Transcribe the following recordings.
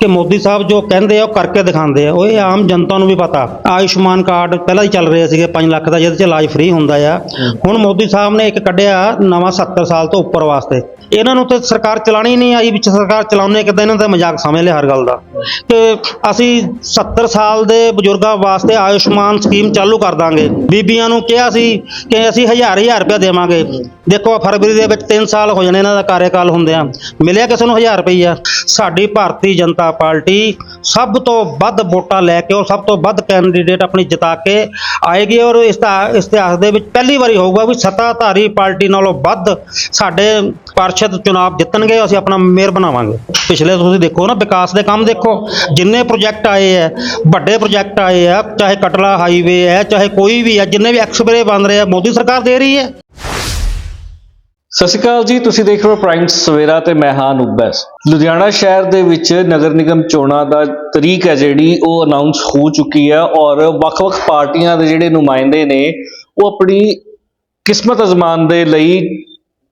ਕਿ ਮੋਦੀ ਸਾਹਿਬ ਜੋ ਕਹਿੰਦੇ ਆ ਉਹ ਕਰਕੇ ਦਿਖਾਉਂਦੇ ਆ। ਉਹ ਇਹ ਆਮ ਜਨਤਾ ਨੂੰ ਵੀ ਪਤਾ ਆਯੁਸ਼ਮਾਨ ਕਾਰਡ ਪਹਿਲਾਂ ਹੀ ਚੱਲ ਰਹੇ ਸੀਗੇ 5 ਲੱਖ ਦਾ ਜਿਹਦੇ 'ਚ ਇਲਾਜ ਫ੍ਰੀ ਹੁੰਦਾ ਆ। ਹੁਣ ਮੋਦੀ ਸਾਹਿਬ ਨੇ ਇੱਕ ਕੱਢਿਆ ਨਵਾਂ 70 ਸਾਲ ਤੋਂ ਉੱਪਰ ਵਾਸਤੇ। ਇਹਨਾਂ ਨੂੰ ਤਾਂ ਸਰਕਾਰ ਚਲਾਣੀ ਨਹੀਂ ਆਈ, ਵਿੱਚ ਸਰਕਾਰ ਚਲਾਉਣੇ ਕਿਦਾਂ ਇਹਨਾਂ ਦਾ ਮਜ਼ਾਕ ਸਮਝ ਲਿਆ ਹਰ ਗੱਲ ਦਾ। ਕਿ ਅਸੀਂ 70 ਸਾਲ ਦੇ ਬਜ਼ੁਰਗਾਂ ਵਾਸਤੇ ਆਯੁਸ਼ਮਾਨ ਸਕੀਮ ਚਾਲੂ ਕਰ ਦਾਂਗੇ। ਬੀਬੀਆਂ ਨੂੰ ਕਿਹਾ ਸੀ ਕਿ ਅਸੀਂ ਹਜ਼ਾਰ ਹਜ਼ਾਰ ਰੁਪਇਆ ਦੇਵਾਂਗੇ। ਦੇਖੋ ਫਰਵਰੀ ਦੇ ਵਿੱਚ 3 ਸਾਲ ਹੋ ਜਾਣੇ ਇਹਨਾਂ ਦਾ ਕਾਰਜਕਾਲ ਹੁੰਦਿਆਂ। ਮਿਲਿਆ ਕਿਸੇ ਨੂੰ 1000 ਰੁਪਈਆ? ਸਾਡੀ ਭਾਰਤੀ ਜਨਤਾ ਪਾਰਟੀ ਸਭ ਤੋਂ ਵੱਧ ਵੋਟਾਂ ਲੈ ਕੇ ਔਰ ਸਭ ਤੋਂ ਵੱਧ ਕੈਂਡੀਡੇਟ ਆਪਣੀ ਜਿਤਾ ਕੇ ਆਏਗੀ ਔਰ ਇਸ ਦਾ ਇਤਿਹਾਸ ਦੇ ਵਿੱਚ ਪਹਿਲੀ ਵਾਰੀ ਹੋਊਗਾ ਵੀ ਸੱਤਾਧਾਰੀ ਪਾਰਟੀ ਨਾਲੋਂ ਵੱਧ ਸਾਡੇ ਪਾਰਸ਼ਦ ਚੁਣਾਵ ਜਿੱਤਣਗੇ, ਅਸੀਂ ਆਪਣਾ ਮੇਅਰ ਬਣਾਵਾਂਗੇ। ਪਿਛਲੇ ਤੁਸੀਂ ਦੇਖੋ ਨਾ, ਵਿਕਾਸ ਦੇ ਕੰਮ ਦੇਖੋ। ਜਿੰਨੇ ਪ੍ਰੋਜੈਕਟ ਆਏ ਹੈ, ਵੱਡੇ ਪ੍ਰੋਜੈਕਟ ਆਏ ਆ ਚਾਹੇ ਕਟਲਾ ਹਾਈਵੇ ਹੈ, ਚਾਹੇ ਕੋਈ ਵੀ ਹੈ, ਜਿੰਨੇ ਵੀ ਐਕਸਪ੍ਰੇ ਬਣ ਰਹੇ ਆ ਮੋਦੀ ਸਰਕਾਰ ਦੇ ਰਹੀ ਹੈ। ਸਤਿ ਸ਼੍ਰੀ ਅਕਾਲ ਜੀ, ਤੁਸੀਂ ਦੇਖ ਰਹੇ ਹੋ ਪ੍ਰਾਈਮ ਸਵੇਰਾ ਤੇ ਮੈਂ ਹਾਂ ਨੁਬੈਸ ਲੁਧਿਆਣਾ ਸ਼ਹਿਰ ਦੇ ਵਿੱਚ ਨਗਰ ਨਿਗਮ ਚੋਣਾਂ ਦਾ ਤਰੀਕ ਹੈ ਜਿਹੜੀ, ਉਹ ਅਨਾਉਂਸ ਹੋ ਚੁੱਕੀ ਹੈ ਔਰ ਵੱਖ-ਵੱਖ ਪਾਰਟੀਆਂ ਦੇ ਜਿਹੜੇ ਨੁਮਾਇੰਦੇ ਨੇ, ਉਹ ਆਪਣੀ ਕਿਸਮਤ ਅਜ਼ਮਾਨ ਦੇ ਲਈ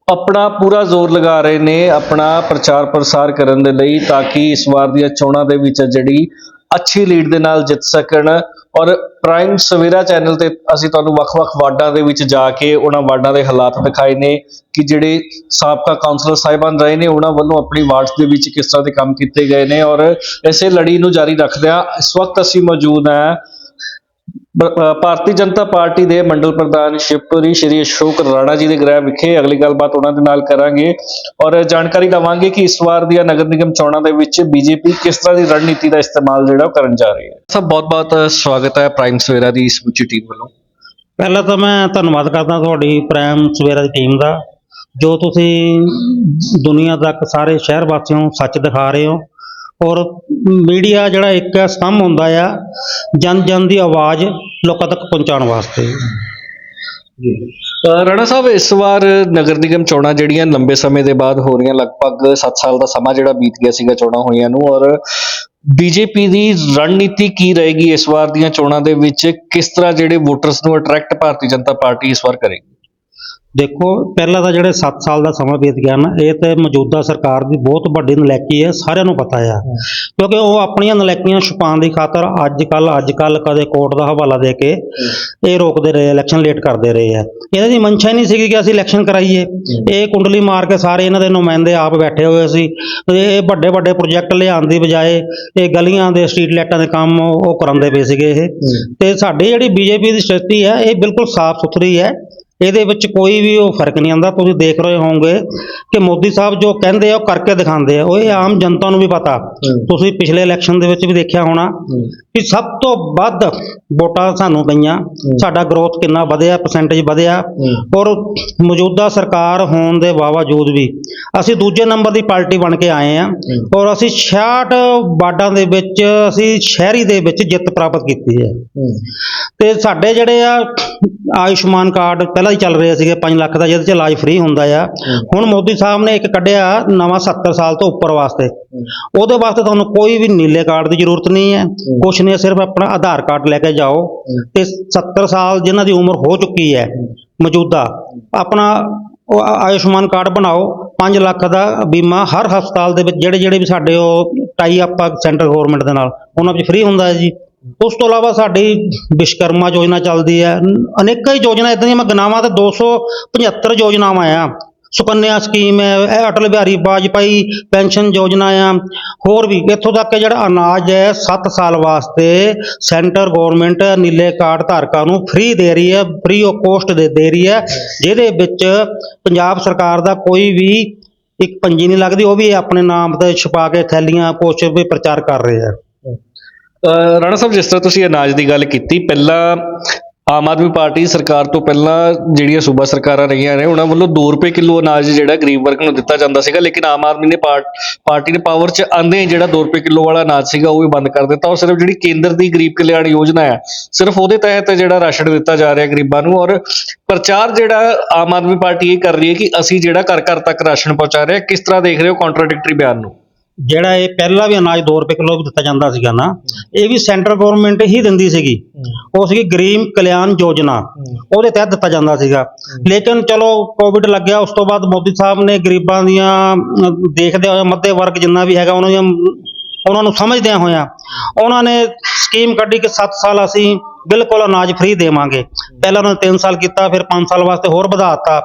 ਆਪਣਾ ਪੂਰਾ ਜ਼ੋਰ ਲਗਾ ਰਹੇ ਨੇ, ਆਪਣਾ ਪ੍ਰਚਾਰ ਪ੍ਰਸਾਰ ਕਰਨ ਦੇ ਲਈ ਤਾਂ ਕਿ ਇਸ ਵਾਰ ਦੀਆਂ ਚੋਣਾਂ ਦੇ ਵਿੱਚ ਜਿਹੜੀ ਅੱਛੀ ਲੀਡ ਦੇ ਨਾਲ ਜਿੱਤ ਸਕਣ। ਔਰ ਪ੍ਰਾਈਮ ਸਵੇਰਾ ਚੈਨਲ ਤੇ ਅਸੀਂ ਤੁਹਾਨੂੰ ਵੱਖ-ਵੱਖ ਵਾਰਡਾਂ ਦੇ ਵਿੱਚ ਜਾ ਕੇ ਉਹਨਾਂ ਵਾਰਡਾਂ ਦੇ ਹਾਲਾਤ ਦਿਖਾਏ ਨੇ ਕਿ ਜਿਹੜੇ ਸਾਬਕਾ ਕਾਉਂਸਲਰ ਸਾਹਿਬਾਨ ਰਹੇ ਨੇ, ਉਹਨਾਂ ਵੱਲੋਂ ਆਪਣੀ ਵਾਰਡਸ ਦੇ ਵਿੱਚ ਕਿਸ ਤਰ੍ਹਾਂ ਦੇ ਕੰਮ ਕੀਤੇ ਗਏ ਨੇ ਔਰ ਇਸੇ ਲੜੀ ਨੂੰ ਜਾਰੀ ਰੱਖਦਿਆਂ ਇਸ ਵਕਤ ਅਸੀਂ ਮੌਜੂਦ ਹਾਂ ਭਾਰਤੀ ਜਨਤਾ ਪਾਰਟੀ ਦੇ ਮੰਡਲ ਪ੍ਰਧਾਨ ਸ਼ਿਵਪੁਰੀ ਸ਼੍ਰੀ ਅਸ਼ੋਕ ਰਾਣਾ ਜੀ ਦੇ ਗ੍ਰਹਿ ਵਿਖੇ ਅਗਲੀ ਗੱਲਬਾਤ ਉਹਨਾਂ ਦੇ ਨਾਲ ਕਰਾਂਗੇ ਔਰ ਜਾਣਕਾਰੀ ਲਵਾਂਗੇ ਕਿ ਇਸ ਵਾਰ ਦੀਆਂ ਨਗਰ ਨਿਗਮ ਚੋਣਾਂ ਦੇ ਵਿੱਚ ਬੀਜੇਪੀ ਕਿਸ ਤਰ੍ਹਾਂ ਦੀ ਰਣਨੀਤੀ ਦਾ ਇਸਤੇਮਾਲ ਜਿਹੜਾ ਉਹ ਕਰਨ ਜਾ ਰਹੀ ਹੈ। ਸਭ ਬਹੁਤ-ਬਹੁਤ ਸਵਾਗਤ ਹੈ ਪ੍ਰਾਈਮ ਸਵੇਰਾ ਦੀ ਇਸ ਉੱਚੀ ਟੀਮ ਵੱਲੋਂ। ਪਹਿਲਾਂ ਤਾਂ ਮੈਂ ਧੰਨਵਾਦ ਕਰਦਾ ਤੁਹਾਡੀ ਪ੍ਰਾਈਮ ਸਵੇਰਾ ਦੀ ਟੀਮ ਦਾ ਜੋ ਤੁਸੀਂ ਦੁਨੀਆ ਤੱਕ ਸਾਰੇ ਸ਼ਹਿਰ ਵਾਸੀਆਂ ਨੂੰ ਸੱਚ ਦਿਖਾ ਰਹੇ ਹੋ। ਔਰ ਮੀਡੀਆ ਜਿਹੜਾ ਇੱਕ ਸਤੰਭ ਹੁੰਦਾ ਆ ਜਨ ਜਨ ਦੀ ਆਵਾਜ਼ ਲੋਕਾਂ ਤੱਕ ਪਹੁੰਚਾਉਣ ਵਾਸਤੇ। ਅ, ਰਾਣਾ ਸਾਹਿਬ ਇਸ ਵਾਰ ਨਗਰ ਨਿਗਮ ਚੋਣਾਂ ਜਿਹੜੀਆਂ ਲੰਬੇ ਸਮੇਂ ਦੇ ਬਾਅਦ ਹੋ ਰਹੀਆਂ ਲਗਭਗ 7 ਸਾਲ ਦਾ ਸਮਾਂ ਜਿਹੜਾ ਬੀਤ ਗਿਆ ਸੀਗਾ ਚੋਣਾਂ ਹੋਈਆਂ ਨੂੰ ਔਰ ਬੀਜੇਪੀ ਦੀ ਰਣਨੀਤੀ ਕੀ ਰਹੇਗੀ ਇਸ ਵਾਰ ਦੀਆਂ ਚੋਣਾਂ ਦੇ ਵਿੱਚ? ਕਿਸ ਤਰ੍ਹਾਂ ਜਿਹੜੇ ਵੋਟਰਸ ਨੂੰ ਅਟਰੈਕਟ ਭਾਰਤੀ ਜਨਤਾ ਪਾਰਟੀ ਇਸ ਵਾਰ ਕਰੇਗੀ? ਦੇਖੋ ਪਹਿਲਾਂ ਤਾਂ ਜਿਹੜੇ 7 ਸਾਲ ਦਾ ਸਮਾਂ ਬੀਤ ਗਿਆ ਨਾ ਇਹ ਤੇ ਮੌਜੂਦਾ ਸਰਕਾਰ ਦੀ ਬਹੁਤ ਵੱਡੀ ਨਲਾਇਕੀ ਹੈ ਸਾਰਿਆਂ ਨੂੰ ਪਤਾ ਆ। ਕਿਉਂਕਿ ਉਹ ਆਪਣੀਆਂ ਨਲਾਇਕੀਆਂ ਛੁਪਾਉਣ ਦੀ ਖਾਤਰ ਅੱਜ ਕੱਲ ਅੱਜ ਕੱਲ ਕਦੇ ਕੋਰਟ ਦਾ ਹਵਾਲਾ ਦੇ ਕੇ ਇਹ ਰੋਕਦੇ ਰਹੇ ਇਲੈਕਸ਼ਨ ਲੇਟ ਕਰਦੇ ਰਹੇ ਆ। ਇਹਨਾਂ ਦੀ ਮਨਸ਼ਾ ਹੀ ਨਹੀਂ ਸੀਗੀ ਕਿ ਅਸੀਂ ਇਲੈਕਸ਼ਨ ਕਰਾਈਏ। ਇਹ ਕੁੰਡਲੀ ਮਾਰ ਕੇ ਸਾਰੇ ਇਹਨਾਂ ਦੇ ਨੁਮਾਇੰਦੇ ਆਪ ਬੈਠੇ ਹੋਏ ਸੀ। ਇਹ ਵੱਡੇ ਵੱਡੇ ਪ੍ਰੋਜੈਕਟ ਲਿਆਉਣ ਦੀ ਬਜਾਏ ਇਹ ਗਲੀਆਂ ਦੇ ਸਟਰੀਟ ਲਾਈਟਾਂ ਦੇ ਕੰਮ ਉਹ ਕਰਾਉਂਦੇ ਪਏ ਸੀਗੇ ਇਹ। ਤੇ ਸਾਡੀ ਜਿਹੜੀ ਬੀਜੇਪੀ ਦੀ ਸਥਿਤੀ ਹੈ ਇਹ ਬਿਲਕੁਲ ਸਾਫ਼ ਸੁਥਰੀ ਹੈ। ਇਹਦੇ ਵਿੱਚ ਕੋਈ ਵੀ ਉਹ ਫ਼ਰਕ ਨਹੀਂ ਆਉਂਦਾ ਤੁਸੀਂ ਦੇਖ ਰਹੇ ਹੋਵੋਗੇ ਕਿ ਮੋਦੀ ਸਾਹਿਬ ਜੋ ਕਹਿੰਦੇ ਆ ਉਹ ਕਰਕੇ ਦਿਖਾਉਂਦੇ ਆ। ਉਹ ਇਹ ਆਮ ਜਨਤਾ ਨੂੰ ਵੀ ਪਤਾ। ਤੁਸੀਂ ਪਿਛਲੇ ਇਲੈਕਸ਼ਨ ਦੇ ਵਿੱਚ ਵੀ ਦੇਖਿਆ ਹੋਣਾ ਕਿ ਸਭ ਤੋਂ ਵੱਧ ਵੋਟਾਂ ਸਾਨੂੰ ਪਈਆਂ। ਸਾਡਾ ਗਰੋਥ ਕਿੰਨਾ ਵਧਿਆ ਪਰਸੈਂਟੇਜ ਵਧਿਆ। ਔਰ ਮੌਜੂਦਾ ਸਰਕਾਰ ਹੋਣ ਦੇ ਬਾਵਜੂਦ ਵੀ। ਅਸੀਂ ਦੂਜੇ ਨੰਬਰ ਦੀ ਪਾਰਟੀ ਬਣ ਕੇ ਆਏ ਆ। ਔਰ ਅਸੀਂ 66 ਵਾਰਡਾਂ ਦੇ ਵਿੱਚ ਅਸੀਂ ਸ਼ਹਿਰੀ ਦੇ ਵਿੱਚ ਜਿੱਤ ਪ੍ਰਾਪਤ ਕੀਤੀ ਹੈ। ਤੇ ਸਾਡੇ ਜਿਹੜੇ ਆ ਆਯੁਸ਼ਮਾਨ ਕਾਰਡ ਪਹਿਲਾਂ ਹੀ ਚੱਲ ਰਿਹਾ ਸੀਗੇ 5 ਲੱਖ ਦਾ, ਜਿਹਦੇ 'ਚ ਇਲਾਜ ਫ੍ਰੀ ਹੁੰਦਾ ਆ। ਹੁਣ ਮੋਦੀ ਸਾਹਿਬ ਨੇ ਇੱਕ ਕੱਢਿਆ ਨਵਾਂ 70 ਸਾਲ ਤੋਂ ਉੱਪਰ ਵਾਸਤੇ। ਉਹਦੇ ਵਾਸਤੇ ਤੁਹਾਨੂੰ ਕੋਈ ਵੀ ਨੀਲੇ ਕਾਰਡ ਦੀ ਜ਼ਰੂਰਤ ਨਹੀਂ ਹੈ। ਕੁਛ ਨਹੀਂ, ਸਿਰਫ ਆਪਣਾ ਆਧਾਰ ਕਾਰਡ ਲੈ ਕੇ ਜਾਓ। ਤੇ 70 ਸਾਲ ਜਿਨ੍ਹਾਂ ਦੀ ਉਮਰ ਹੋ ਚੁੱਕੀ ਹੈ, ਮੌਜੂਦਾ, ਆਪਣਾ ਉਹ ਆਯੁਸ਼ਮਾਨ ਕਾਰਡ ਬਣਾਓ। 5 ਲੱਖ ਦਾ ਬੀਮਾ ਹਰ ਹਸਪਤਾਲ ਦੇ ਵਿੱਚ ਜਿਹੜੇ ਜਿਹੜੇ ਵੀ ਸਾਡੇ ਉਹ ਟਾਈ ਅਪ ਸੈਂਟਰ ਗਵਰਨਮੈਂਟ ਦੇ ਨਾਲ, ਉਹਨਾਂ ਵਿੱਚ ਫ੍ਰੀ ਹੁੰਦਾ ਹੈ ਜੀ। ਉਸ ਤੋਂ ਇਲਾਵਾ ਸਾਡੀ ਵਿਸ਼ਕਰਮਾ ਯੋਜਨਾ ਚੱਲਦੀ ਹੈ। ਅਨੇਕਾਂ ਹੀ ਯੋਜਨਾ ਇਦਾਂ ਦੀਆਂ, ਮੈਂ ਗਿਣਾਵਾਂ ਤੇ 275 ਯੋਜਨਾਵਾਂ ਆ। ਸੁਕੰਨਿਆ ਸਕੀਮ ਹੈ, ਇਹ ਅਟਲ ਬਿਹਾਰੀ ਵਾਜਪਾਈ ਪੈਨਸ਼ਨ ਯੋਜਨਾ ਆ। ਹੋਰ ਵੀ ਇੱਥੋਂ ਤੱਕ ਕਿ ਜਿਹੜਾ ਅਨਾਜ ਹੈ 7 ਸਾਲ ਵਾਸਤੇ ਸੈਂਟਰ ਗਵਰਨਮੈਂਟ ਨੀਲੇ ਕਾਰਡ ਧਾਰਕਾਂ ਨੂੰ ਫ੍ਰੀ ਦੇ ਰਹੀ ਹੈ, ਫ੍ਰੀ ਆਫ ਕੋਸਟ ਦੇ ਦੇ ਰਹੀ ਹੈ, ਜਿਹਦੇ ਵਿੱਚ ਪੰਜਾਬ ਸਰਕਾਰ ਦਾ ਕੋਈ ਵੀ ਇੱਕ ਪੰਜੀ ਨਹੀਂ ਲੱਗਦੀ, ਉਹ ਵੀ ਆਪਣੇ ਨਾਮ ਤੇ ਛਪਾ ਕੇ ਥੈਲੀਆਂ ਕੁਛ ਵੀ ਪ੍ਰਚਾਰ ਕਰ ਰਹੇ ਆ ਰਾਣਾ ਸਾਹਿਬ, ਜਿਸ ਤਰ੍ਹਾਂ ਤੁਸੀਂ ਅਨਾਜ ਦੀ ਗੱਲ ਕੀਤੀ, ਪਹਿਲਾਂ ਆਮ ਆਦਮੀ ਪਾਰਟੀ ਸਰਕਾਰ ਤੋਂ ਪਹਿਲਾਂ ਜਿਹੜੀਆਂ ਸੂਬਾ ਸਰਕਾਰਾਂ ਰਹੀਆਂ ਨੇ, ਉਹਨਾਂ ਵੱਲੋਂ 2 ਰੁਪਏ ਕਿਲੋ ਅਨਾਜ ਜਿਹੜਾ ਗਰੀਬ ਵਰਗ ਨੂੰ ਦਿੱਤਾ ਜਾਂਦਾ ਸੀਗਾ, ਲੇਕਿਨ ਆਮ ਆਦਮੀ ਨੇ ਪਾਰ- ਪਾਰਟੀ ਨੇ ਪਾਵਰ 'ਚ ਆਂਦੇ ਹੀ ਜਿਹੜਾ 2 ਰੁਪਏ ਕਿਲੋ ਵਾਲਾ ਅਨਾਜ ਸੀਗਾ, ਉਹ ਵੀ ਬੰਦ ਕਰ ਦਿੱਤਾ। ਔਰ ਸਿਰਫ ਜਿਹੜੀ ਕੇਂਦਰ ਦੀ ਗਰੀਬ ਕਲਿਆਣ ਯੋਜਨਾ ਹੈ, ਸਿਰਫ ਉਹਦੇ ਤਹਿਤ ਜਿਹੜਾ ਰਾਸ਼ਨ ਦਿੱਤਾ ਜਾ ਰਿਹਾ ਗਰੀਬਾਂ ਨੂੰ, ਔਰ ਪ੍ਰਚਾਰ ਜਿਹੜਾ ਆਮ ਆਦਮੀ ਪਾਰਟੀ ਇਹ ਕਰ ਰਹੀ ਹੈ ਕਿ ਅਸੀਂ ਜਿਹੜਾ ਘਰ ਘਰ ਤੱਕ ਰਾਸ਼ਨ ਪਹੁੰਚਾ ਰਹੇ ਹਾਂ, ਕਿਸ ਤਰ੍ਹਾਂ ਦੇਖ ਰਹੇ ਹੋ ਕੰਟਰਾਡਿਕਟਰੀ ਬਿਆਨ ਨੂੰ? ਜਿਹੜਾ ਇਹ ਪਹਿਲਾਂ ਵੀ ਅਨਾਜ 2 ਰੁਪਏ ਕਿਲੋ ਵੀ ਦਿੱਤਾ ਜਾਂਦਾ ਸੀਗਾ ਨਾ ਇਹ ਵੀ ਸੈਂਟਰ ਗਵਰਨਮੈਂਟ ਹੀ ਦਿੰਦੀ ਸੀਗੀ। ਉਹ ਸੀਗੀ ਗਰੀਬ ਕਲਿਆਣ ਯੋਜਨਾ। ਉਹਦੇ ਤਹਿਤ ਦਿੱਤਾ ਜਾਂਦਾ ਸੀਗਾ। ਲੇਕਿਨ ਚਲੋ ਕੋਵਿਡ ਲੱਗਿਆ ਉਸ ਤੋਂ ਬਾਅਦ ਮੋਦੀ ਸਾਹਿਬ ਨੇ ਗਰੀਬਾਂ ਦੀਆਂ ਦੇਖਦੇ ਹੋਏ ਮੱਧੇ ਵਰਗ ਜਿੰਨਾ ਵੀ ਹੈਗਾ ਉਹਨਾਂ ਦੀਆਂ ਉਹਨਾਂ ਨੂੰ ਸਮਝਦਿਆਂ ਹੋਇਆਂ ਉਹਨਾਂ ਨੇ ਸਕੀਮ ਕੱਢੀ ਕਿ 7 ਸਾਲ ਅਸੀਂ ਬਿਲਕੁਲ ਅਨਾਜ ਫ੍ਰੀ ਦੇਵਾਂਗੇ। ਪਹਿਲਾਂ ਉਹਨਾਂ ਨੇ 3 ਸਾਲ ਕੀਤਾ ਫਿਰ 5 ਸਾਲ ਵਾਸਤੇ ਹੋਰ ਵਧਾਤਾ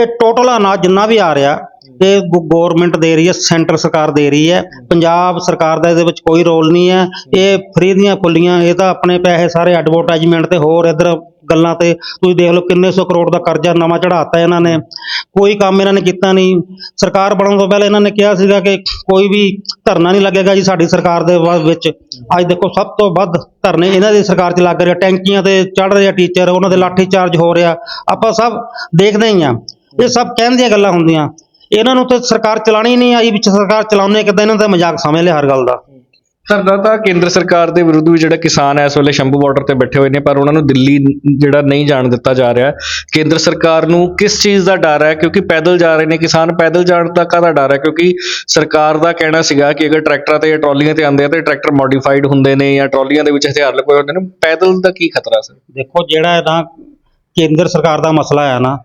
ਇਹ ਟੋਟਲ ਅਨਾਜ ਜਿੰਨਾ ਵੀ ਆ ਰਿਹਾ ਇਹ ਗਵਰਨਮੈਂਟ ਦੇ ਰਹੀ ਹੈ ਸੈਂਟਰ ਸਰਕਾਰ ਦੇ ਰਹੀ ਹੈ। ਪੰਜਾਬ ਸਰਕਾਰ ਦਾ ਇਹਦੇ ਵਿੱਚ ਕੋਈ ਰੋਲ ਨਹੀਂ ਹੈ। ਇਹ ਫ੍ਰੀ ਦੀਆਂ ਫੁੱਲੀਆਂ ਇਹ ਤਾਂ ਆਪਣੇ ਪੈਸੇ ਸਾਰੇ ਐਡਵਰਟਾਈਜ਼ਮੈਂਟ ਤੇ ਹੋਰ ਇੱਧਰ ਗੱਲਾਂ ਤੇ ਤੁਸੀਂ ਦੇਖ ਲਓ ਕਿੰਨੇ ਸੌ ਕਰੋੜ ਦਾ ਕਰਜ਼ਾ ਨਵਾਂ ਚੜਾਤਾ ਇਹਨਾਂ ਨੇ। ਕੋਈ ਕੰਮ ਇਹਨਾਂ ਨੇ ਕੀਤਾ ਨਹੀਂ। ਸਰਕਾਰ ਬਣਨ ਤੋਂ ਪਹਿਲਾਂ ਇਹਨਾਂ ਨੇ ਕਿਹਾ ਸੀਗਾ ਕਿ ਕੋਈ ਵੀ ਧਰਨਾ ਨਹੀਂ ਲੱਗੇਗਾ ਜੀ ਸਾਡੀ ਸਰਕਾਰ ਦੇ ਵਿੱਚ। ਅੱਜ ਦੇਖੋ ਸਭ ਤੋਂ ਵੱਧ ਧਰਨੇ ਇਹਨਾਂ ਦੀ ਸਰਕਾਰ 'ਚ ਲੱਗ ਰਹੇ ਟੈਂਕੀਆਂ ਤੇ ਚੜ ਰਹੇ ਆ ਟੀਚਰ ਉਹਨਾਂ ਦੇ ਲਾਠੀ ਚਾਰਜ ਹੋ ਰਿਹਾ। ਆਪਾਂ ਸਭ ਦੇਖਦੇ ਹੀ ਆ। ਇਹ ਸਭ ਕਹਿਣ ਦੀਆਂ ਗੱਲਾਂ ਹੁੰਦੀਆਂ। ਇਹਨਾਂ ਨੂੰ ਤੇ ਸਰਕਾਰ ਚਲਾਣੀ ਨਹੀਂ ਆਈ ਵਿੱਚ ਸਰਕਾਰ ਚਲਾਉਣੇ ਕਿਦਾਂ ਇਹਨਾਂ ਦਾ ਮਜ਼ਾਕ ਸਮਝ ਲਿਆ ਹਰ ਗੱਲ ਦਾ। ਧਰਨਾ ਤਾਂ ਕੇਂਦਰ ਸਰਕਾਰ ਦੇ ਵਿਰੁੱਧ ਵੀ ਜਿਹੜਾ ਕਿਸਾਨ ਹੈ ਇਸ ਵੇਲੇ ਸ਼ੰਭੂ ਬਾਰਡਰ ਤੇ ਬੈਠੇ ਹੋਏ ਨੇ ਪਰ ਉਹਨਾਂ ਨੂੰ ਦਿੱਲੀ ਜਿਹੜਾ ਨਹੀਂ ਜਾਣ ਦਿੱਤਾ ਜਾ ਰਿਹਾ। ਕੇਂਦਰ ਸਰਕਾਰ ਨੂੰ ਕਿਸ ਚੀਜ਼ ਦਾ ਡਰ ਹੈ? ਕਿਉਂਕਿ ਪੈਦਲ ਜਾ ਰਹੇ ਨੇ ਕਿਸਾਨ ਪੈਦਲ ਜਾਣ ਦਾ ਕਾਹਦਾ ਡਰ ਹੈ? ਕਿਉਂਕਿ ਸਰਕਾਰ ਦਾ ਕਹਿਣਾ ਸੀਗਾ ਕਿ ਅਗਰ ਟਰੈਕਟਰਾਂ ਤੇ ਜਾਂ ਟਰਾਲੀਆਂ ਤੇ ਆਉਂਦੇ ਆ ਤੇ ਟਰੈਕਟਰ ਮੋਡੀਫਾਈਡ ਹੁੰਦੇ ਨੇ ਜਾਂ ਟਰਾਲੀਆਂ ਦੇ ਵਿੱਚ ਹਥਿਆਰ ਲਗੋਏ ਹੁੰਦੇ ਨੇ ਪੈਦਲ ਦਾ ਕੀ ਖਤਰਾ ਸਰ? ਦੇਖੋ ਜਿਹੜਾ ਨਾ ਕੇਂਦਰ ਸਰਕਾਰ ਦਾ ਮਸਲਾ ਹੈ ਨਾ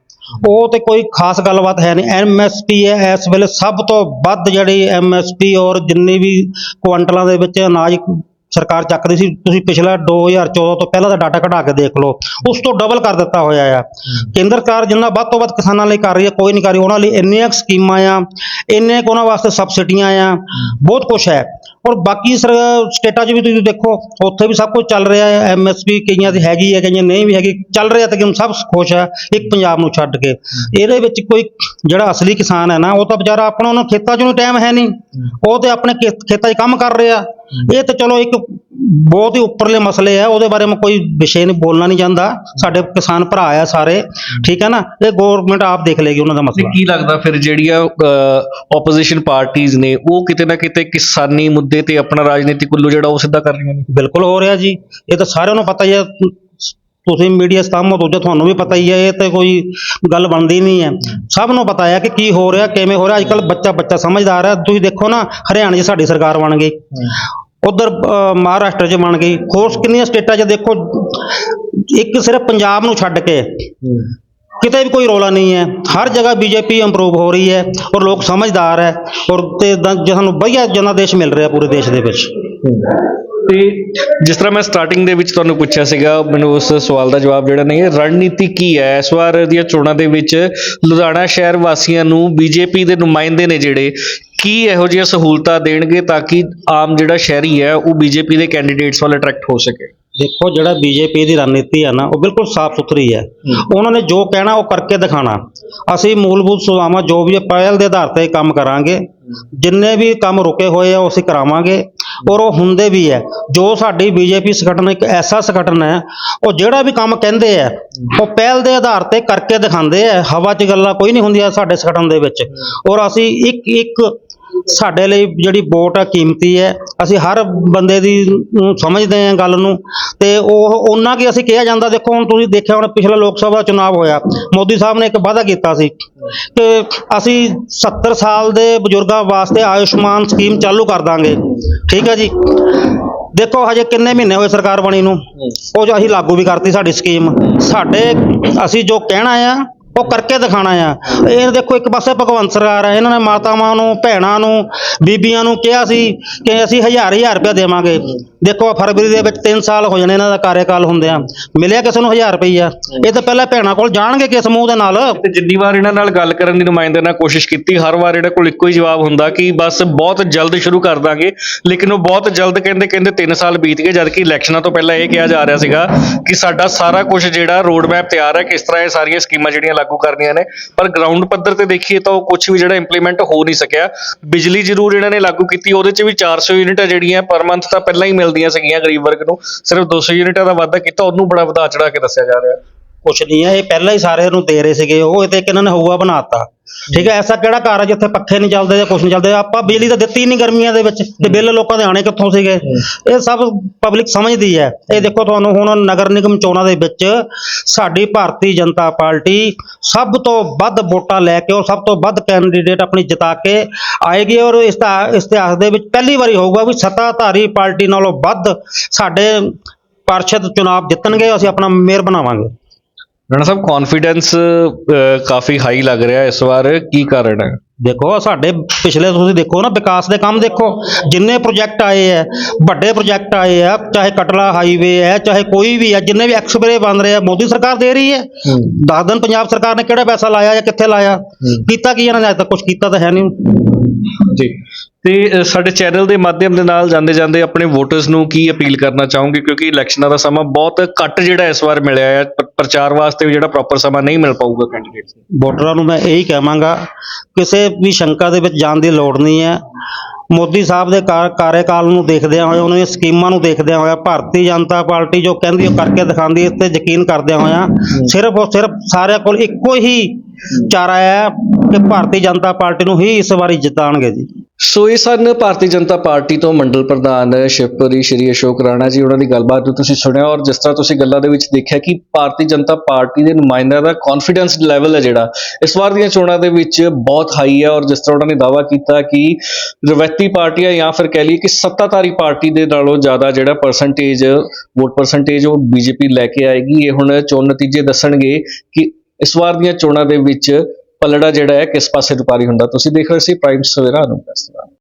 ਉਹ ਤੇ ਕੋਈ ਖਾਸ ਗੱਲਬਾਤ ਹੈ ਨਹੀਂ। ਐਮਐਸਪੀ ਹੈ ਇਸ ਵੇਲੇ ਸਭ ਤੋਂ ਵੱਧ ਜਿਹੜੀ ਐਮਐਸਪੀ ਔਰ ਜਿੰਨੀ ਵੀ ਕੁਆਂਟਲਾਂ ਦੇ ਵਿੱਚ ਅਨਾਜ ਸਰਕਾਰ ਚੱਕਦੀ ਸੀ ਤੁਸੀਂ ਪਿਛਲਾ 2014 ਤੋਂ ਪਹਿਲਾਂ ਦਾ ਡਾਟਾ ਕਢਾ ਕੇ ਦੇਖ ਲਓ ਉਸ ਤੋਂ ਡਬਲ ਕਰ ਦਿੱਤਾ ਹੋਇਆ ਆ। ਕੇਂਦਰ ਸਰਕਾਰ ਜਿੰਨਾ ਵੱਧ ਤੋਂ ਵੱਧ ਕਿਸਾਨਾਂ ਲਈ ਕਰ ਰਹੀ ਹੈ ਕੋਈ ਨਹੀਂ ਕਰ ਰਹੀ ਉਹਨਾਂ ਲਈ ਇੰਨੀਆਂ ਸਕੀਮਾਂ ਆ ਇੰਨੇ ਉਹਨਾਂ ਵਾਸਤੇ ਸਬਸਿਡੀਆਂ ਆ ਬਹੁਤ ਕੁਝ ਹੈ। ਔਰ ਬਾਕੀ ਸਰ, ਸਟੇਟਾਂ 'ਚ ਵੀ ਤੁਸੀਂ ਦੇਖੋ, ਉੱਥੇ ਵੀ ਸਭ ਕੁਝ ਚੱਲ ਰਿਹਾ ਹੈ ਐਮਐਸਪੀ ਕਈਆਂ ਦੀ ਹੈਗੀ ਹੈ, ਕਈਆਂ ਨਹੀਂ ਵੀ ਹੈਗੀ, ਚੱਲ ਰਿਹਾ ਤੇ ਕਿ ਸਭ ਖੁਸ਼ ਹੈ, ਇੱਕ ਪੰਜਾਬ ਨੂੰ ਛੱਡ ਕੇ। ਇਹਦੇ ਵਿੱਚ ਕੋਈ ਜਿਹੜਾ ਅਸਲੀ ਕਿਸਾਨ ਹੈ ਨਾ, ਉਹ ਤਾਂ ਵਿਚਾਰਾ ਆਪਣਾ ਉਹਨਾਂ ਖੇਤਾਂ 'ਚ ਨੂੰ ਟਾਈਮ ਹੈ ਨਹੀਂ। ਉਹ ਤੇ ਆਪਣੇ ਖੇ- ਖੇਤਾਂ 'ਚ ਕੰਮ ਕਰ ਰਿਹਾ। ਇਹ ਤਾਂ ਚਲੋ ਇੱਕ ਬਹੁਤ ਹੀ ਉੱਪਰਲੇ ਮਸਲੇ ਆ ਉਹਦੇ ਬਾਰੇ ਮੈਂ ਕੋਈ ਵਿਸ਼ੇ ਨਹੀਂ, ਬੋਲਣਾ ਨਹੀਂ ਚਾਹੁੰਦਾ। ਸਾਡੇ ਕਿਸਾਨ ਭਰਾ ਆ ਸਾਰੇ, ਠੀਕ ਹੈ ਨਾ? ਇਹ ਗਵਰਨਮੈਂਟ ਆਪ ਦੇਖ ਲੇਗੀ ਉਹਨਾਂ ਦਾ ਮਸਲਾ। ਕੀ ਲੱਗਦਾ ਫਿਰ ਜਿਹੜੀਆਂ ਆਪੋਜੀਸ਼ਨ ਪਾਰਟੀਆਂ ਨੇ, ਉਹ ਕਿਤੇ ਨਾ ਕਿਤੇ ਕਿਸਾਨੀ ਮੁੱਦੇ ਤੇ ਆਪਣਾ ਰਾਜਨੀਤਿਕ ਉੱਲੂ ਜਿਹੜਾ ਉਹ ਸਿੱਧਾ ਕਰ ਰਹੀਆਂ ਨੇ। ਬਿਲਕੁਲ ਹੋ ਰਿਹਾ ਜੀ। ਇਹ ਤਾਂ ਸਾਰਿਆਂ ਨੂੰ ਪਤਾ ਹੀ ਹੈ ਤੁਸੀਂ ਮੀਡੀਆ ਸਤਾਮੋ ਦੂਜਾ ਤੁਹਾਨੂੰ ਵੀ ਪਤਾ ਹੀ ਹੈ ਇਹ ਤੇ ਕੋਈ ਗੱਲ ਬਣਦੀ ਨਹੀਂ ਹੈ। ਸਭ ਨੂੰ ਪਤਾ ਹੈ ਕਿ ਕੀ ਹੋ ਰਿਹਾ, ਕਿਵੇਂ ਹੋ ਰਿਹਾ। ਅੱਜ ਕੱਲ ਬੱਚਾ ਬੱਚਾ ਸਮਝਦਾਰ ਹੈ ਤੁਸੀਂ ਦੇਖੋ ਨਾ, ਹਰਿਆਣਾ 'ਚ ਸਾਡੀ ਸਰਕਾਰ ਬਣ ਗਈ। ਉਧਰ ਮਹਾਰਾਸ਼ਟਰ 'ਚ ਬਣ ਗਈ। ਹੋਰ ਕਿੰਨੀਆਂ ਸਟੇਟਾਂ 'ਚ ਦੇਖੋ, ਇੱਕ ਸਿਰਫ ਪੰਜਾਬ ਨੂੰ ਛੱਡ ਕੇ ਕਿਤੇ ਵੀ ਕੋਈ ਰੌਲਾ ਨਹੀਂ ਹੈ। ਹਰ ਜਗ੍ਹਾ ਬੀਜੇਪੀ ਇੰਪਰੂਵ ਹੋ ਰਹੀ ਹੈ ਔਰ ਲੋਕ ਸਮਝਦਾਰ ਹੈ ਔਰ ਤੇ ਦ- ਸਾਨੂੰ ਵਧੀਆ ਜਨਾਦੇਸ਼ ਮਿਲ ਰਿਹਾ ਪੂਰੇ ਦੇਸ਼ ਦੇ ਵਿੱਚ। ਤੇ ਜਿਸ ਤਰ੍ਹਾਂ ਮੈਂ ਸਟਾਰਟਿੰਗ ਦੇ ਵਿੱਚ ਤੁਹਾਨੂੰ ਪੁੱਛਿਆ ਸੀਗਾ, ਮੈਨੂੰ ਉਸ ਸਵਾਲ ਦਾ ਜਵਾਬ ਜਿਹੜਾ ਨਹੀਂ ਹੈ, ਰਣਨੀਤੀ ਕੀ ਹੈ? ਇਸ ਵਾਰ ਦੀਆਂ ਚੋਣਾਂ ਦੇ ਵਿੱਚ ਲੁਧਿਆਣਾ ਸ਼ਹਿਰ ਵਾਸੀਆਂ ਨੂੰ ਬੀਜੇਪੀ ਦੇ ਨੁਮਾਇੰਦੇ ਨੇ ਜਿਹੜੇ, ਕੀ ਇਹੋ ਜਿਹੀਆਂ ਸਹੂਲਤਾਂ ਦੇਣਗੇ ਤਾਂ ਕਿ ਆਮ ਜਿਹੜਾ ਸ਼ਹਿਰੀ ਹੈ, ਉਹ ਬੀਜੇਪੀ ਦੇ ਕੈਂਡੀਡੇਟਸ ਵੱਲ ਅਟਰੈਕਟ ਹੋ ਸਕੇ? ਦੇਖੋ ਜਿਹੜਾ ਬੀਜੇਪੀ ਦੀ ਰਣਨੀਤੀ ਹੈ ਨਾ ਉਹ ਬਿਲਕੁਲ ਸਾਫ਼ ਸੁਥਰੀ ਹੈ। ਉਹਨਾਂ ਨੇ ਜੋ ਕਹਿਣਾ ਉਹ ਕਰਕੇ ਦਿਖਾਣਾ ਅਸੀਂ ਮੂਲਭੂਤ ਸੁਝਾਵਾਂ ਜੋ ਵੀ ਪਹਿਲ ਦੇ ਆਧਾਰ ਤੇ ਕੰਮ ਕਰਾਂਗੇ। ਜਿੰਨੇ ਵੀ ਕੰਮ ਰੁਕੇ ਹੋਏ ਆ ਉਹ ਅਸੀਂ ਕਰਾਵਾਂਗੇ। ਔਰ ਉਹ ਹੁੰਦੇ ਵੀ ਹੈ ਜੋ ਸਾਡੀ ਬੀਜੇਪੀ ਸੰਗਠਨ ਇੱਕ ਐਸਾ ਸੰਗਠਨ ਹੈ ਉਹ ਜਿਹੜਾ ਵੀ ਕੰਮ ਕਹਿੰਦੇ ਆ ਉਹ ਪਹਿਲ ਦੇ ਆਧਾਰ ਤੇ ਕਰਕੇ ਦਿਖਾਉਂਦੇ ਆ। ਹਵਾ 'ਚ ਗੱਲਾਂ ਕੋਈ ਨਹੀਂ ਹੁੰਦੀਆਂ ਸਾਡੇ ਸੰਗਠਨ ਦੇ ਵਿੱਚ। ਔਰ ਅਸੀਂ ਇੱਕ ਇੱਕ ਸਾਡੇ ਲਈ ਜਿਹੜੀ ਵੋਟ ਆ ਕੀਮਤੀ ਹੈ, ਅਸੀਂ ਹਰ ਬੰਦੇ ਦੀ ਨੂੰ ਸਮਝਦੇ ਹਾਂ ਗੱਲ ਨੂੰ ਤੇ ਉਹ ਉਹਨਾਂ ਕੀ ਅਸੀਂ ਕਿਹਾ ਜਾਂਦਾ, ਦੇਖੋ ਹੁਣ ਤੁਸੀਂ ਦੇਖਿਆ ਹੁਣ ਪਿਛਲਾ ਲੋਕ ਸਭਾ ਚੁਣਾਵ ਹੋਇਆ, ਮੋਦੀ ਸਾਹਿਬ ਨੇ ਇੱਕ ਵਾਅਦਾ ਕੀਤਾ ਸੀ ਕਿ ਅਸੀਂ 70 ਸਾਲ ਦੇ ਬਜ਼ੁਰਗਾਂ ਵਾਸਤੇ ਆਯੁਸ਼ਮਾਨ ਸਕੀਮ ਚਾਲੂ ਕਰ ਦਾਂਗੇ, ਠੀਕ ਹੈ ਜੀ। ਦੇਖੋ ਹਜੇ ਕਿੰਨੇ ਮਹੀਨੇ ਹੋਏ ਸਰਕਾਰ ਬਣੀ ਨੂੰ, ਉਹ ਜੋ ਅਸੀਂ ਲਾਗੂ ਵੀ ਕਰਤੀ ਸਾਡੀ ਸਕੀਮ। ਸਾਡੇ, ਅਸੀਂ ਜੋ ਕਹਿਣਾ ਆ ਉਹ ਕਰਕੇ ਦਿਖਾਣਾ ਆ। ਇਹ ਦੇਖੋ, ਇੱਕ ਪਾਸੇ ਭਗਵੰਤ ਸਰਕਾਰ ਹੈ ਇਹਨਾਂ ਨੇ ਮਾਤਾਵਾਂ ਨੂੰ, ਭੈਣਾਂ ਨੂੰ, ਬੀਬੀਆਂ ਨੂੰ ਕਿਹਾ ਸੀ ਕਿ ਅਸੀਂ ਹਜ਼ਾਰ ਹਜ਼ਾਰ ਰੁਪਇਆ ਦੇਵਾਂਗੇ। ਦੇਖੋ ਫਰਵਰੀ ਦੇ ਵਿੱਚ 3 ਸਾਲ ਹੋ ਜਾਣੇ ਇਹਨਾਂ ਦਾ ਕਾਰਜਕਾਲ ਹੁੰਦਿਆਂ। ਮਿਲਿਆ ਕਿਸੇ ਨੂੰ 1000 ਰੁਪਈਆ? ਇਹ ਤਾਂ ਪਹਿਲਾਂ ਭੈਣਾਂ ਕੋਲ ਜਾਣਗੇ ਕਿਸ ਮੂੰਹ ਦੇ ਨਾਲ। ਤੇ ਜਿੰਨੀ ਵਾਰ ਇਹਨਾਂ ਨਾਲ ਗੱਲ ਕਰਨ ਦੀ ਨੁਮਾਇੰਦੇ ਨਾਲ ਕੋਸ਼ਿਸ਼ ਕੀਤੀ, ਹਰ ਵਾਰ ਇਹਨਾਂ ਕੋਲ ਇੱਕੋ ਹੀ ਜਵਾਬ ਹੁੰਦਾ ਕਿ ਬਸ ਬਹੁਤ ਜਲਦ ਸ਼ੁਰੂ ਕਰ ਦਾਂਗੇ। ਲੇਕਿਨ ਉਹ ਬਹੁਤ ਜਲਦ ਕਹਿੰਦੇ ਕਹਿੰਦੇ 3 ਸਾਲ ਬੀਤ ਗਏ, ਜਦਕਿ ਇਲੈਕਸ਼ਨਾਂ ਤੋਂ ਪਹਿਲਾਂ ਇਹ ਕਿਹਾ ਜਾ ਰਿਹਾ ਸੀਗਾ ਕਿ ਸਾਡਾ ਸਾਰਾ ਕੁਝ ਜਿਹੜਾ ਰੋਡ ਮੈਪ ਤਿਆਰ ਹੈ, ਕਿਸ ਤਰ੍ਹਾਂ ਇਹ ਸਾਰੀਆਂ ਸਕੀਮਾਂ ਜਿਹੜੀਆਂ ਲਾਗੂ ਕਰਨੀਆਂ ਨੇ, ਪਰ ਗਰਾਊਂਡ ਪੱਧਰ ਤੇ ਦੇਖੀਏ ਤਾਂ ਉਹ ਕੁਝ ਵੀ ਜਿਹੜਾ ਇੰਪਲੀਮੈਂਟ ਹੋ ਨਹੀਂ ਸਕਿਆ। ਬਿਜਲੀ ਜ਼ਰੂਰ ਇਹਨਾਂ ਨੇ ਲਾਗੂ ਕੀਤੀ, ਉਹਦੇ 'ਚ ਵੀ 400 ਯੂਨਿਟਾਂ ਜਿਹੜੀਆਂ ਪਰ ਮੰਥ ਤਾਂ ਪਹਿਲਾਂ ਹੀ ਮਿਲਦੀਆਂ ਸੀਗੀਆਂ ਗਰੀਬ ਵਰਗ ਨੂੰ। ਸਿਰਫ 200 ਯੂਨਿਟਾਂ ਦਾ ਵਾਅਦਾ ਕੀਤਾ, ਉਹਨੂੰ ਬੜਾ ਵਧਾ ਚੜਾ ਕੇ ਦੱਸਿਆ ਜਾ ਰਿਹਾ। ਕੁਛ ਨਹੀਂ ਹੈ ਇਹ ਪਹਿਲਾਂ ਹੀ ਸਾਰੇ ਨੂੰ ਦੇ ਰਹੇ ਸੀਗੇ, ਉਹ ਤੇ ਕਿਹਨਾਂ ਨੇ ਹਊਆ ਬਣਾਤਾ। ਠੀਕ ਹੈ, ਐਸਾ ਕਿਹੜਾ ਘਰ ਹੈ ਜਿੱਥੇ ਪੱਖੇ ਨਹੀਂ ਚੱਲਦੇ ਜਾਂ ਕੁਛ ਨਹੀਂ ਚੱਲਦੇ? ਆਪਾਂ ਬਿਜਲੀ ਤਾਂ ਦਿੱਤੀ ਨਹੀਂ ਗਰਮੀਆਂ ਦੇ ਵਿੱਚ, ਤੇ ਬਿੱਲ ਲੋਕਾਂ ਦੇ ਆਣੇ ਕਿੱਥੋਂ ਸੀਗੇ? ਇਹ ਸਭ ਪਬਲਿਕ ਸਮਝਦੀ ਹੈ। ਇਹ ਦੇਖੋ ਤੁਹਾਨੂੰ ਹੁਣ ਨਗਰ ਨਿਗਮ ਚੋਣਾਂ ਦੇ ਵਿੱਚ ਸਾਡੀ ਭਾਰਤੀ ਜਨਤਾ ਪਾਰਟੀ ਸਭ ਤੋਂ ਵੱਧ ਵੋਟਾਂ ਲੈ ਕੇ ਔਰ ਸਭ ਤੋਂ ਵੱਧ ਕੈਂਡੀਡੇਟ ਆਪਣੀ ਜਿਤਾ ਕੇ ਆਏਗੀ ਔਰ ਇਸ ਦਾ ਇਤਿਹਾਸ ਦੇ ਵਿੱਚ ਪਹਿਲੀ ਵਾਰੀ ਹੋਊਗਾ ਵੀ ਸੱਤਾਧਾਰੀ ਪਾਰਟੀ ਨਾਲੋਂ ਵੱਧ ਸਾਡੇ ਪਾਰਸ਼ਦ ਚੁਣਾਵ ਜਿੱਤਣਗੇ, ਅਸੀਂ ਆਪਣਾ ਮੇਅਰ ਬਣਾਵਾਂਗੇ। ਰਾਣਾ ਸਾਹਿਬ ਕੌਨਫੀਡੈਂਸ ਕਾਫੀ ਹਾਈ ਲੱਗ ਰਿਹਾ ਇਸ ਵਾਰ। ਕੀ ਕਾਰਨ ਹੈ? ਦੇਖੋ ਸਾਡੇ ਪਿਛਲੇ ਤੁਸੀਂ ਦੇਖੋ ਨਾ ਵਿਕਾਸ ਦੇ ਕੰਮ ਦੇਖੋ। ਜਿੰਨੇ ਪ੍ਰੋਜੈਕਟ ਆਏ ਹੈ ਵੱਡੇ ਪ੍ਰੋਜੈਕਟ ਆਏ ਆ ਚਾਹੇ ਕਟਲਾ ਹਾਈਵੇ ਹੈ ਚਾਹੇ ਕੋਈ ਵੀ ਹੈ ਜਿੰਨੇ ਵੀ ਐਕਸਪਰੇ ਬਣ ਰਹੇ ਆ ਮੋਦੀ ਸਰਕਾਰ ਦੇ ਰਹੀ ਹੈ। ਦਸ ਦਿਨ ਪੰਜਾਬ ਸਰਕਾਰ ਨੇ ਕਿਹੜਾ ਪੈਸਾ ਲਾਇਆ ਜਾਂ ਕਿੱਥੇ ਲਾਇਆ? ਕੀਤਾ ਕੀ ਇਹਨਾਂ ਨੇ? ਅੱਜ ਤੱਕ ਕੁਝ ਕੀਤਾ ਤਾਂ ਹੈ ਨਹੀਂ। ਜੀ। ਤੇ ਸਾਡੇ ਚੈਨਲ ਦੇ ਮਾਧਿਅਮ ਦੇ ਨਾਲ ਜਾਂਦੇ ਜਾਂਦੇ ਆਪਣੇ ਵੋਟਰਸ ਨੂੰ ਕੀ ਅਪੀਲ ਕਰਨਾ ਚਾਹੋਗੇ? ਕਿਉਂਕਿ ਇਲੈਕਸ਼ਨਾਂ ਦਾ ਸਮਾਂ ਬਹੁਤ ਘੱਟ ਜਿਹੜਾ ਇਸ ਵਾਰ ਮਿਲਿਆ ਹੈ ਪ੍ਰਚਾਰ ਵਾਸਤੇ ਵੀ ਜਿਹੜਾ ਪ੍ਰੋਪਰ ਸਮਾਂ ਨਹੀਂ ਮਿਲ ਪਾਊਗਾ ਕੈਂਡੀਡੇਟਸ ਨੂੰ। ਵੋਟਰਾਂ ਨੂੰ ਮੈਂ ਇਹੀ ਕਹਾਂਗਾ ਕਿਸੇ ਵੀ ਸ਼ੰਕਾ ਦੇ ਵਿੱਚ ਜਾਣ ਦੀ ਲੋੜ ਨਹੀਂ ਹੈ। ਮੋਦੀ ਸਾਹਿਬ ਦੇ ਕਾਰ- ਕਾਰਜਕਾਲ ਨੂੰ ਦੇਖਦਿਆਂ ਹੋਇਆ ਉਹਨਾਂ ਦੀਆਂ ਸਕੀਮਾਂ ਨੂੰ ਦੇਖਦਿਆਂ ਹੋਇਆ ਭਾਰਤੀ ਜਨਤਾ ਪਾਰਟੀ ਜੋ ਕਹਿੰਦੀ ਉਹ ਕਰਕੇ ਦਿਖਾਉਂਦੀ ਇਸ ਤੇ ਯਕੀਨ ਕਰਦਿਆਂ ਹੋਇਆ ਸਿਰਫ ਔਰ ਸਿਰਫ ਸਾਰਿਆਂ ਕੋਲ ਇੱਕੋ ਹੀ ਚਾਰਾ ਹੈ ਕਿ ਭਾਰਤੀ ਜਨਤਾ ਪਾਰਟੀ ਨੂੰ ਹੀ ਇਸ ਵਾਰੀ ਜਿਤਾਣਗੇ ਜੀ। ਸੋ ਇਹ ਸਨ ਭਾਰਤੀ ਜਨਤਾ ਪਾਰਟੀ ਤੋਂ ਮੰਡਲ ਪ੍ਰਧਾਨ ਸ਼ਿਵਪੁਰੀ ਸ਼੍ਰੀ ਅਸ਼ੋਕ ਰਾਣਾ ਜੀ। ਉਹਨਾਂ ਦੀ ਗੱਲਬਾਤ ਨੂੰ ਤੁਸੀਂ ਸੁਣਿਆ ਔਰ ਜਿਸ ਤਰ੍ਹਾਂ ਤੁਸੀਂ ਗੱਲਾਂ ਦੇ ਵਿੱਚ ਦੇਖਿਆ ਕਿ ਭਾਰਤੀ ਜਨਤਾ ਪਾਰਟੀ ਦੇ ਨੁਮਾਇੰਦਿਆਂ ਦਾ ਕੌਨਫੀਡੈਂਸ ਲੈਵਲ ਹੈ ਜਿਹੜਾ, ਇਸ ਵਾਰ ਦੀਆਂ ਚੋਣਾਂ ਦੇ ਵਿੱਚ ਬਹੁਤ ਹਾਈ ਹੈ ਔਰ ਜਿਸ ਤਰ੍ਹਾਂ ਉਹਨਾਂ ਨੇ ਦਾਅਵਾ ਕੀਤਾ ਕਿ ਰਵੈਤੀ ਪਾਰਟੀਆਂ ਜਾਂ ਫਿਰ ਕਹਿ ਲਈਏ ਕਿ ਸੱਤਾਧਾਰੀ ਪਾਰਟੀ ਦੇ ਨਾਲੋਂ ਜ਼ਿਆਦਾ ਜਿਹੜਾ ਪਰਸੈਂਟੇਜ ਵੋਟ ਪਰਸੈਂਟੇਜ ਉਹ ਬੀਜੇਪੀ ਲੈ ਕੇ ਆਏਗੀ। ਇਹ ਹੁਣ ਚੋਣ ਨਤੀਜੇ ਦੱਸਣਗੇ ਕਿ ਇਸ ਵਾਰ ਦੀਆਂ ਚੋਣਾਂ ਦੇ ਵਿੱਚ ਪਲੜਾ ਜਿਹੜਾ ਹੈ ਕਿਸ ਪਾਸੇ ਰੁਪਾਰੀ ਹੁੰਦਾ? ਤੁਸੀਂ ਦੇਖ ਰਹੇ ਸੀ ਪ੍ਰਾਈਮ ਸਵੇਰਾ ਅਨੁਪਸਥਿਤ